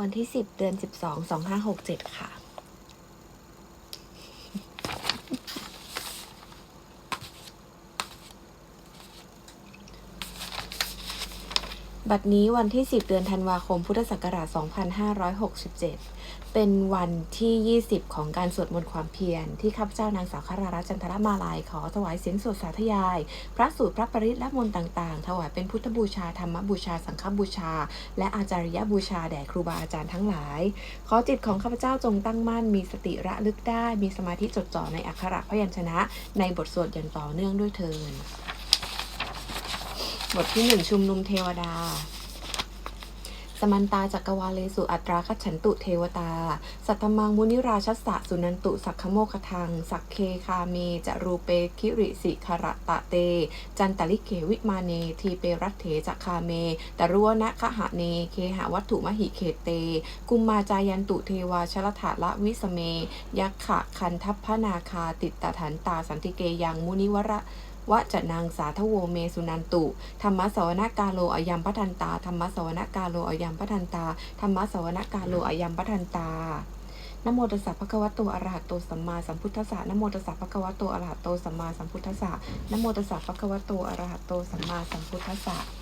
วันที่ 10 เดือน 12 2567 ค่ะ บัดนี้วันที่ 10 เดือนธันวาคม พุทธศักราช 2567 เป็นวันที่ 20 ของการสวดมนต์ความเพียร ที่ข้าพเจ้านางสาวคารารัน์จันทรมาลายขอถวายเสียงสวดสาธยาย พระสูตรพระปริตและมนต์ต่างๆ ถวายเป็นพุทธบูชา ธรรมบูชา สังฆบูชา และอาจาริยบูชาแด่ครูบาอาจารย์ทั้งหลาย ขอจิตของข้าพเจ้าจงตั้งมั่น มีสติระลึกได้ มีสมาธิจดจ่อในอักขระพยัญชนะ ในบทสวดอย่างต่อเนื่องด้วยเทิน บทที่หนึ่งชุมนุมเทวดา สมันตาจักรวาเลสุอัตราคัจฉันตุเทวตา สัตตมังมุนิราชสสะสุนันตุสักขโมคทัง สักเคคาเมจะรูเปคิริสิคารตะเต จันตลิเกวิมาเนทีเปรัตเถจักคาเมตรุวนะคะหะเนเคหะวัตถุมหิเขตเต กุมมาจายันตุเทวาชลถาละวิสเม ยักขะคันทัพพนาคาติตตถันตาสันติเกยังมุนิวระ วะจะนางสาทโวเมสุนันตุ ธรรมสวนกาโลอยัมพัทันตา ธรรมสวนกาโลอยัมพัทันตา ธรรมสวนกาโลอยัมพัทันตานโมตัสสะภะคะวะโตอะระหะโตสัมมาสัมพุทธัสสะนโมตัสสะภะคะวะโตอะระหะโตสัมมาสัมพุทธัสสะนโมตัสสะภะคะวะโตอะระหะโตสัมมาสัมพุทธัสสะ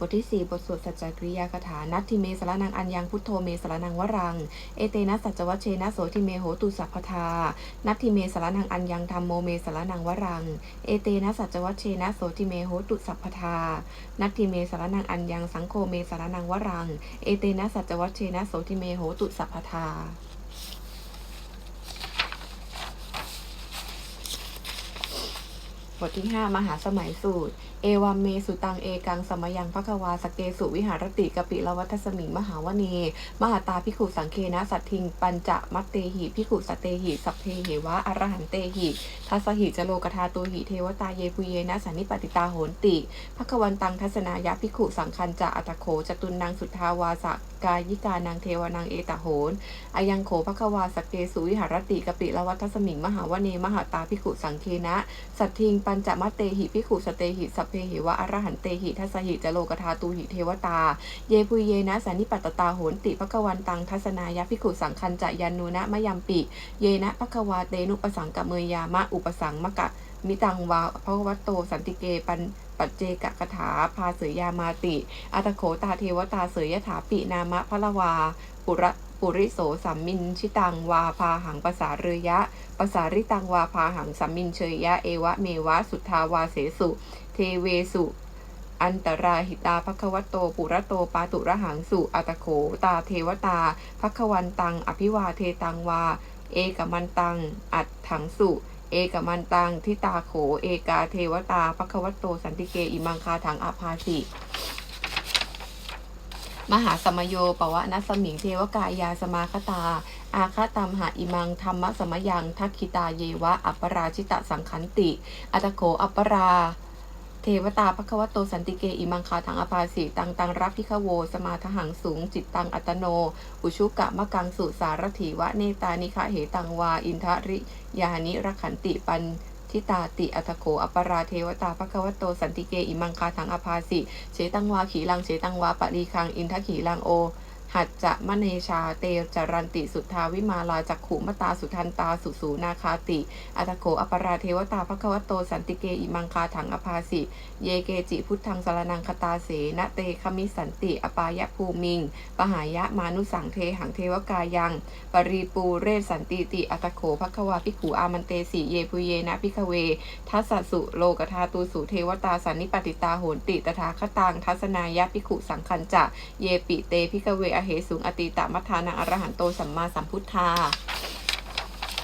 บทที่ 4 บทสวดสัจจกริยาคาถา นัตทิเมสารนังอัญญังพุทโธเมสารนังวรัง เอเตนะสัจวัชเชนะโสทิเมโหตุสัพพทา นัตทิเมสารนังอัญญังธรรมโมเมสารนังวรัง เอเตนะสัจวัชเชนะโสทิเมโหตุสัพพทา นัตทิเมสารนังอัญญังสังโฆเมสารนังวรัง เอเตนะสัจวัชเชนะโสทิเมโหตุสัพพทา บทที่ 5 มหาสมัยสูตร เอวัมเมสุตังเอกังสมยังภควาสเกสุวิหารติกปิลวัตสมิงมหาวเน มหาตาพิขุสังเคนะสัตทิง ปัญจมัตเตหิพิขุสเตหิสัพเพเหวะอรหันเตหิทัสหิจโลกธาตุหิเทวตาเยปุเยนะสันนิปติตาโหนติภควันตังทัศนายะพิขุสังคันจะอัตโขจตุนนางสุทธาวาสกายิกานางเทวานางเอตโหนอายังโขภควาสเกสุวิหารติกปิลวัตสมิงมหาวเน มหาตาพิขุสังเคนะสัตทิงปัญจมัตเตหิพิขุสเตหิสัพเพหิวะอรหันเตหิทัสหิจโลกธาตุหิเทวตา เยปุเยนะสันนิปัตตตาโหนติภควันตังทัศนายะพิขุสังคันจะยันนูนะมะยัมปิ เยนะภควาเตนุปสังกะเมยามะอุปสังมะกะมิตังวาภควัตโตสันติเกปันปัจเจกกถาพาเสยยามาติอัตโขตาเทวตาเสยยถาปินามะพะละวาปุระ ปุริโสสัมมินชิตังวาพาหังปสาเรยะปสาริตังวาพาหังสัมมินเชยยะเอวะเมวะสุทธาวาเสสุ เทเวสุ อันตราหิตาภควโตปุระโตปาตุระหังสุอัตโขตาเทวตาภควันตัง อภิวาเทตังวา เอกมันตัง อัดถังสุเอกมันตังทิตาโข เอกาเทวตาภควโตสันติเกอิมังคาถังอาภาสิ มหาสมโยปวะนัสมิงเทวกายาสมาคตา อาคาตามหาอิมังธรรมสมยังทักขิตาเยวะ อัปปราชิตะสังคันติ อัตโขอัปปราเทวตาภควโตสันติเกอิมังคาถังอภาสิตังตังรับพิขโว สมาทหังสูง จิตตังอัตโน อุชุกะมะกังสุสารถีวะเนตานิคะเหตังวา อินทริยานิรขันติปัน ทิตาติอัตโขอปราเทวตาภควโตสันติเกอิมังคาถังอภาสิเฉตังวาขีลังเฉตังวาปรีคังอินทขีลังโอ หัจจะมะเนชาเตจารันติสุทธาวิมาลาจักขุมตาสุทันตาสุสูนาคาติ อัตโขอปราเทวตาภควโตสันติเกอิมังคาถังอภาสิ เยเกจิพุทธังสารนังคตาเสนเตคมิสันติอปายะภูมิง ปหายะมานุสังเทหังเทวกายัง ปรีปูเรศสันติติอัตโขภควาภิขุอามันเตสีเยปุเยนะพิกเว ทัสสสุโลกธาตูสุเทวตาสันนิปติตาโหนติตถาคตังทัศนายะภิขุสังคันจะ เยปิเตพิกเวอเหสุงอติตะมัทธานังอรหันโตสัมมาสัมพุทธา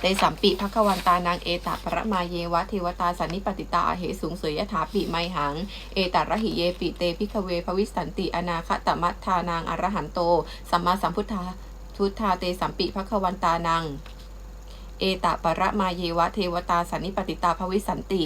เตสัมปิภควันตานางเอตาปรมาเยวะเทวตาสันนิปติตาอเหสุงเสยยถาปิไมหัง เอตารหิเยปิเตพิกเวภวิสันติอนาคตมัทธานางอรหันโตสัมมาสัมพุทธาทุทธาเตสัมปิภควันตานางเอตาปรมาเยวะเทวตาสันนิปติตาภวิสันติ